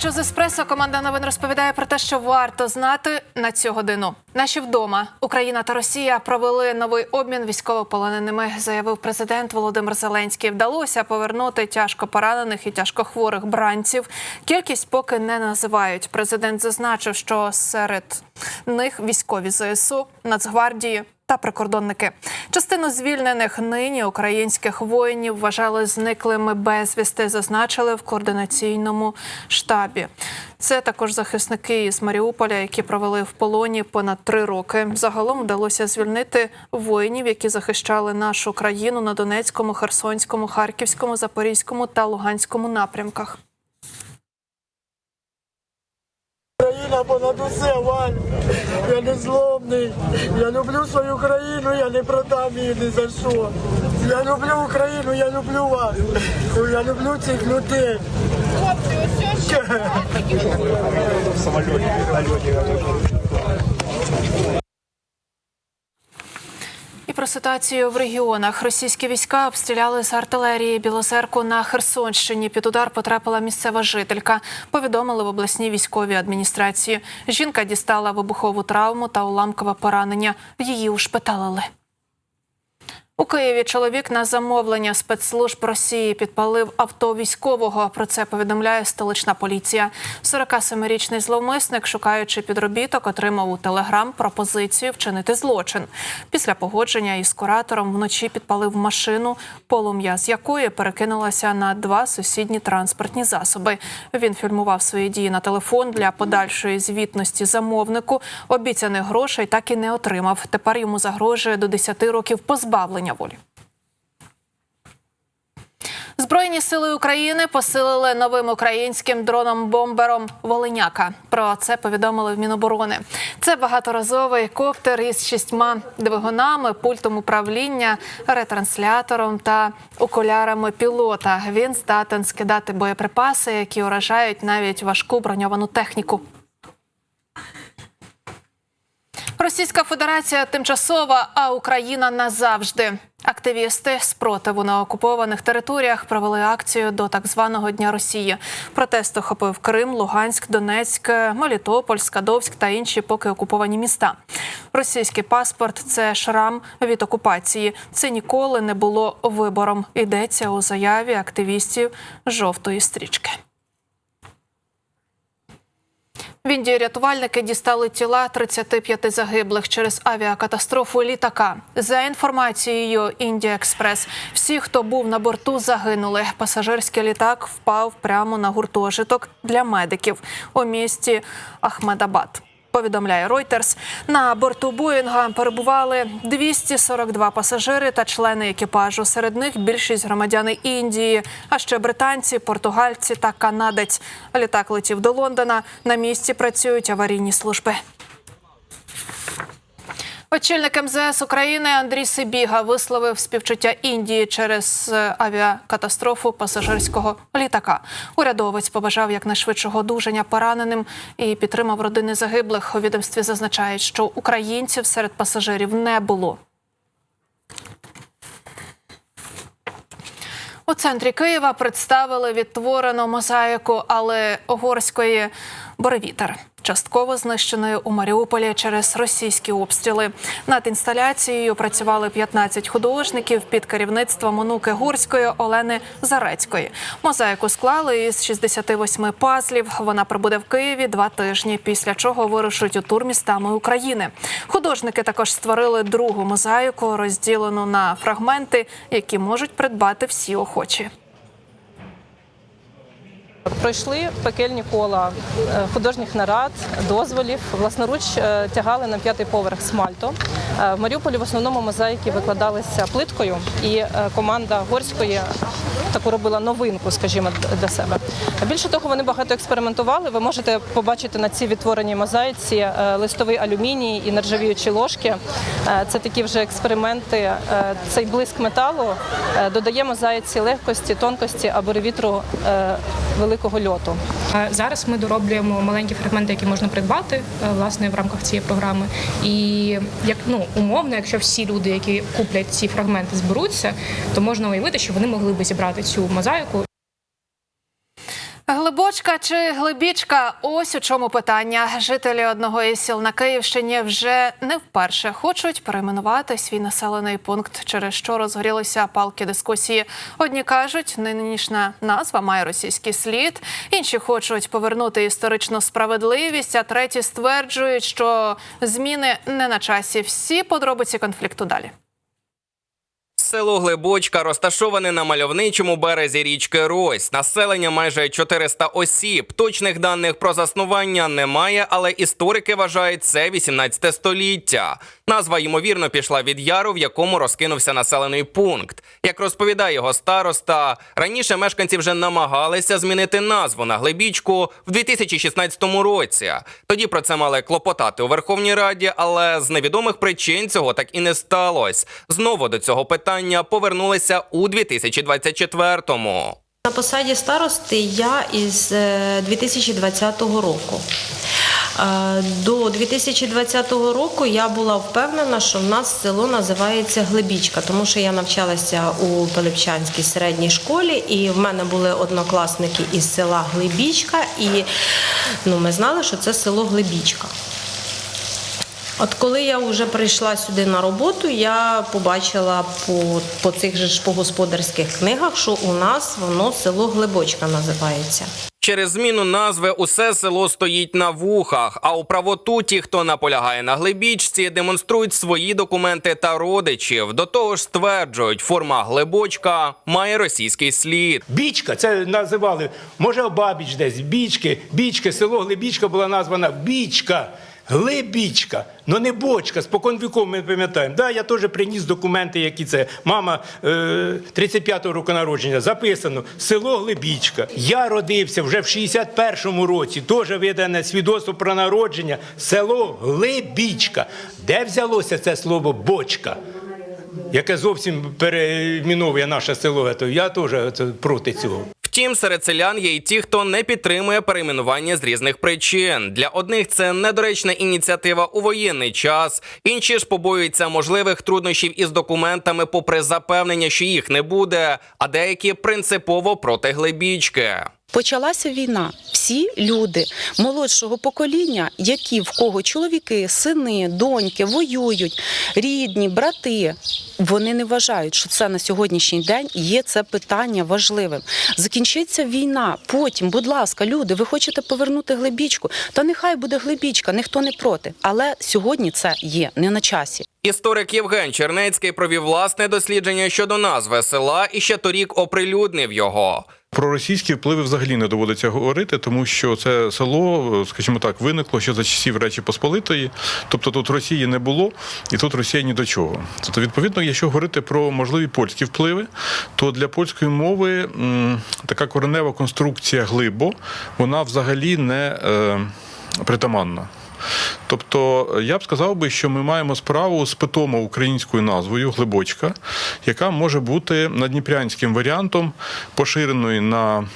Що з еспресо команда новин розповідає про те, що варто знати на цю годину. Наші вдома Україна та Росія провели новий обмін військовополоненими, заявив президент Володимир Зеленський. Вдалося повернути тяжко поранених і тяжкохворих бранців. Кількість поки не називають. Президент зазначив, що серед них військові ЗСУ, Нацгвардії. Та прикордонники частину звільнених нині українських воїнів вважали зниклими безвісти, зазначили в координаційному штабі. Це також захисники із Маріуполя, які провели в полоні понад три роки. Загалом вдалося звільнити воїнів, які захищали нашу країну на Донецькому, Херсонському, Харківському, Запорізькому та Луганському напрямках. Україна понад усе, Вань. Я не зломний. Я люблю свою країну, я не продам її ні за що. Я люблю Україну, я люблю вас. Я люблю цих людей. І про ситуацію в регіонах російські війська обстріляли з артилерії Білозерку на Херсонщині. Під удар потрапила місцева жителька. Повідомили в обласній військовій адміністрації. Жінка дістала вибухову травму та уламкове поранення. Її ушпиталили. У Києві чоловік на замовлення спецслужб Росії підпалив авто військового. Про це повідомляє столична поліція. 47-річний зловмисник, шукаючи підробіток, отримав у телеграм пропозицію вчинити злочин. Після погодження із куратором вночі підпалив машину, полум'я з якої перекинулася на два сусідні транспортні засоби. Він фільмував свої дії на телефон для подальшої звітності замовнику. Обіцяних грошей так і не отримав. Тепер йому загрожує до 10 років позбавлення волі. Збройні сили України посилили новим українським дроном-бомбером Волиняка. Про це повідомили в Міноборони. Це багаторазовий коптер із шістьма двигунами, пультом управління, ретранслятором та окулярами пілота. Він здатен скидати боєприпаси, які уражають навіть важку броньовану техніку. Російська Федерація тимчасова, а Україна назавжди. Активісти спротиву на окупованих територіях провели акцію до так званого Дня Росії. Протест охопив Крим, Луганськ, Донецьк, Мелітополь, Скадовськ та інші поки окуповані міста. Російський паспорт це шрам від окупації. Це ніколи не було вибором. Йдеться у заяві активістів жовтої стрічки. В Індії рятувальники дістали тіла 35 загиблих через авіакатастрофу літака. За інформацією Індія Експрес, всі, хто був на борту, загинули. Пасажирський літак впав прямо на гуртожиток для медиків у місті Ахмедабад. Повідомляє Reuters. на борту Боїнга перебували 242 пасажири та члени екіпажу. Серед них більшість громадяни Індії, а ще британці, португальці та канадець. Літак летів до Лондона. На місці працюють аварійні служби. Очільник МЗС України Андрій Сибіга висловив співчуття Індії через е, авіакатастрофу пасажирського літака. Урядовець побажав якнайшвидшого одужання пораненим і підтримав родини загиблих. У відомстві зазначають, що українців серед пасажирів не було. У центрі Києва представили відтворену мозаїку, але угорської Боревітер. Частково знищеною у Маріуполі через російські обстріли. Над інсталяцією працювали 15 художників під керівництвом онуки Гурської Олени Зарецької. Мозаїку склали із 68 пазлів. Вона прибуде в Києві два тижні, після чого вирушить у тур містами України. Художники також створили другу мозаїку, розділену на фрагменти, які можуть придбати всі охочі. Пройшли пекельні кола е, художніх нарад, дозволів. Власноруч е, тягали на п'ятий поверх смальту. Е, В Маріуполі в основному мозаїки викладалися плиткою, і команда горської таку робила новинку, скажімо, для себе. Більше того, вони багато експериментували. Ви можете побачити на цій відтвореній мозаїці е, листовий алюміній і нержавіючі ложки. Е, Це такі вже експерименти. Е, Цей блиск металу додає мозаїці легкості, тонкості або ревітру великого льоту. Зараз ми дороблюємо маленькі фрагменти, які можна придбати власне в рамках цієї програми. І як ну умовно, якщо всі люди, які куплять ці фрагменти, зберуться, то можна уявити, що вони могли би зібрати цю мозаїку Глибочка чи глибічка? Ось у чому питання. Жителі одного із сіл на Київщині вже не вперше хочуть перейменувати свій населений пункт, через що розгорілися палки дискусії. Одні кажуть, нинішня назва має російський слід, інші хочуть повернути історичну справедливість, а треті стверджують, що зміни не на часі. Всі подробиці конфлікту далі. Село Глибочка розташоване на мальовничому березі річки Рось. Населення майже 400 осіб. Точних даних про заснування немає, але історики вважають це 18 століття. Назва ймовірно пішла від яру, в якому розкинувся населений пункт. Як розповідає його староста, раніше мешканці вже намагалися змінити назву на Глибічку в 2016 році. Тоді про це мали клопотати у Верховній Раді, але з невідомих причин цього так і не сталося. Знову до цього питання повернулися у 2024-му. На посаді старости я із е, 2020 року. Е, До 2020 року я була впевнена, що в нас село називається Глибічка, тому що я навчалася у Пилипчанській середній школі, і в мене були однокласники із села Глибічка, і ну, ми знали, що це село Глибічка. От коли я вже прийшла сюди на роботу, я побачила по, по цих же ж по господарських книгах, що у нас воно село Глибочка називається. Через зміну назви усе село стоїть на вухах. А у правоту ті, хто наполягає на глибічці, демонструють свої документи та родичів. До того ж, стверджують, форма глибочка має російський слід. Бічка, це називали, може, бабіч десь, бічки, бічки, село Глибічка була названа Бічка. Глибічка, ну не бочка, спокон віков ми пам'ятаємо. Да, я теж приніс документи, які це. Мама е, 35-го року народження, записано село Глибічка. Я родився вже в 61-му році, теж видане свідоцтво про народження, село Глибічка. Де взялося це слово бочка? Яке зовсім перейменовує наше село, я теж проти цього. Втім, серед селян є й ті, хто не підтримує перейменування з різних причин. Для одних це недоречна ініціатива у воєнний час, інші ж побоюються можливих труднощів із документами, попри запевнення, що їх не буде, а деякі принципово проти глибічки. Почалася війна. Всі люди молодшого покоління, які в кого чоловіки, сини, доньки воюють, рідні, брати. Вони не вважають, що це на сьогоднішній день є це питання важливим. Закінчиться війна. Потім, будь ласка, люди, ви хочете повернути глибічку? Та нехай буде глибічка, ніхто не проти. Але сьогодні це є не на часі. Історик Євген Чернецький провів власне дослідження щодо назви села і ще торік оприлюднив його. Про російські впливи взагалі не доводиться говорити, тому що це село, скажімо так, виникло ще за часів Речі Посполитої. Тобто тут Росії не було, і тут Росія ні до чого. Тобто, відповідно, якщо говорити про можливі польські впливи, то для польської мови така коренева конструкція глибо, вона взагалі не е, притаманна. Тобто я б сказав би, що ми маємо справу з питомо українською назвою Глибочка, яка може бути надніпрянським варіантом поширеної на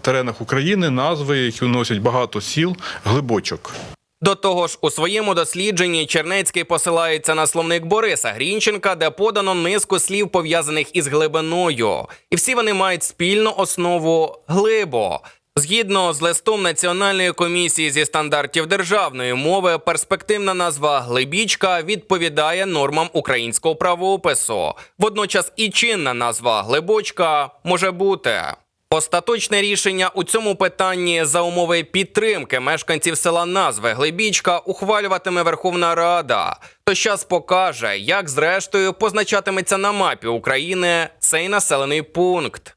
теренах України назви, які носять багато сіл глибочок. До того ж, у своєму дослідженні Чернецький посилається на словник Бориса Грінченка, де подано низку слів пов'язаних із глибиною, і всі вони мають спільну основу глибо. Згідно з листом Національної комісії зі стандартів державної мови, перспективна назва глибічка відповідає нормам українського правопису. Водночас і чинна назва глибочка може бути. Остаточне рішення у цьому питанні за умови підтримки мешканців села назви Глибічка ухвалюватиме Верховна Рада. То час покаже, як зрештою позначатиметься на мапі України цей населений пункт.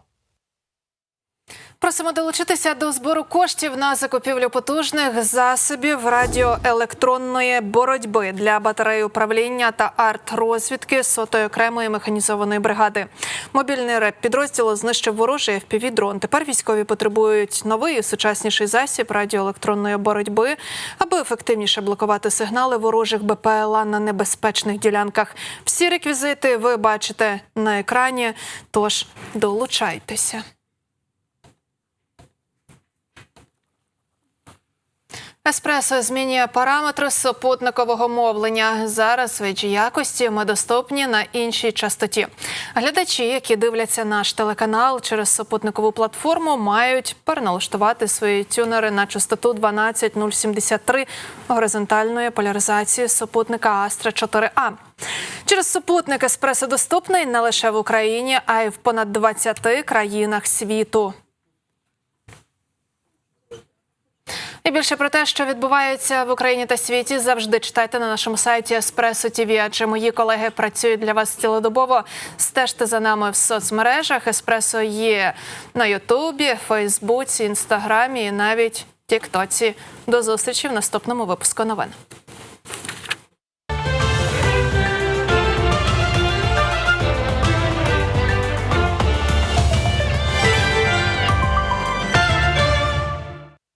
Просимо долучитися до збору коштів на закупівлю потужних засобів радіоелектронної боротьби для батареї управління та арт-розвідки сотої окремої механізованої бригади. Мобільний реп підрозділу знищив ворожий FPV-дрон. Тепер військові потребують новий сучасніший засіб радіоелектронної боротьби, аби ефективніше блокувати сигнали ворожих БПЛА на небезпечних ділянках. Всі реквізити ви бачите на екрані. Тож долучайтеся. Еспресо змінює параметри супутникового мовлення. Зараз в якості ми доступні на іншій частоті. Глядачі, які дивляться наш телеканал через супутникову платформу, мають переналаштувати свої тюнери на частоту 12073 горизонтальної поляризації супутника Astra 4A. Через супутник еспресо доступний не лише в Україні, а й в понад 20 країнах світу. І більше про те, що відбувається в Україні та світі, завжди читайте на нашому сайті Еспресо TV, адже мої колеги працюють для вас цілодобово. Стежте за нами в соцмережах. Еспресо є на Ютубі, Фейсбуці, Інстаграмі і навіть Тіктоці. До зустрічі в наступному випуску новин.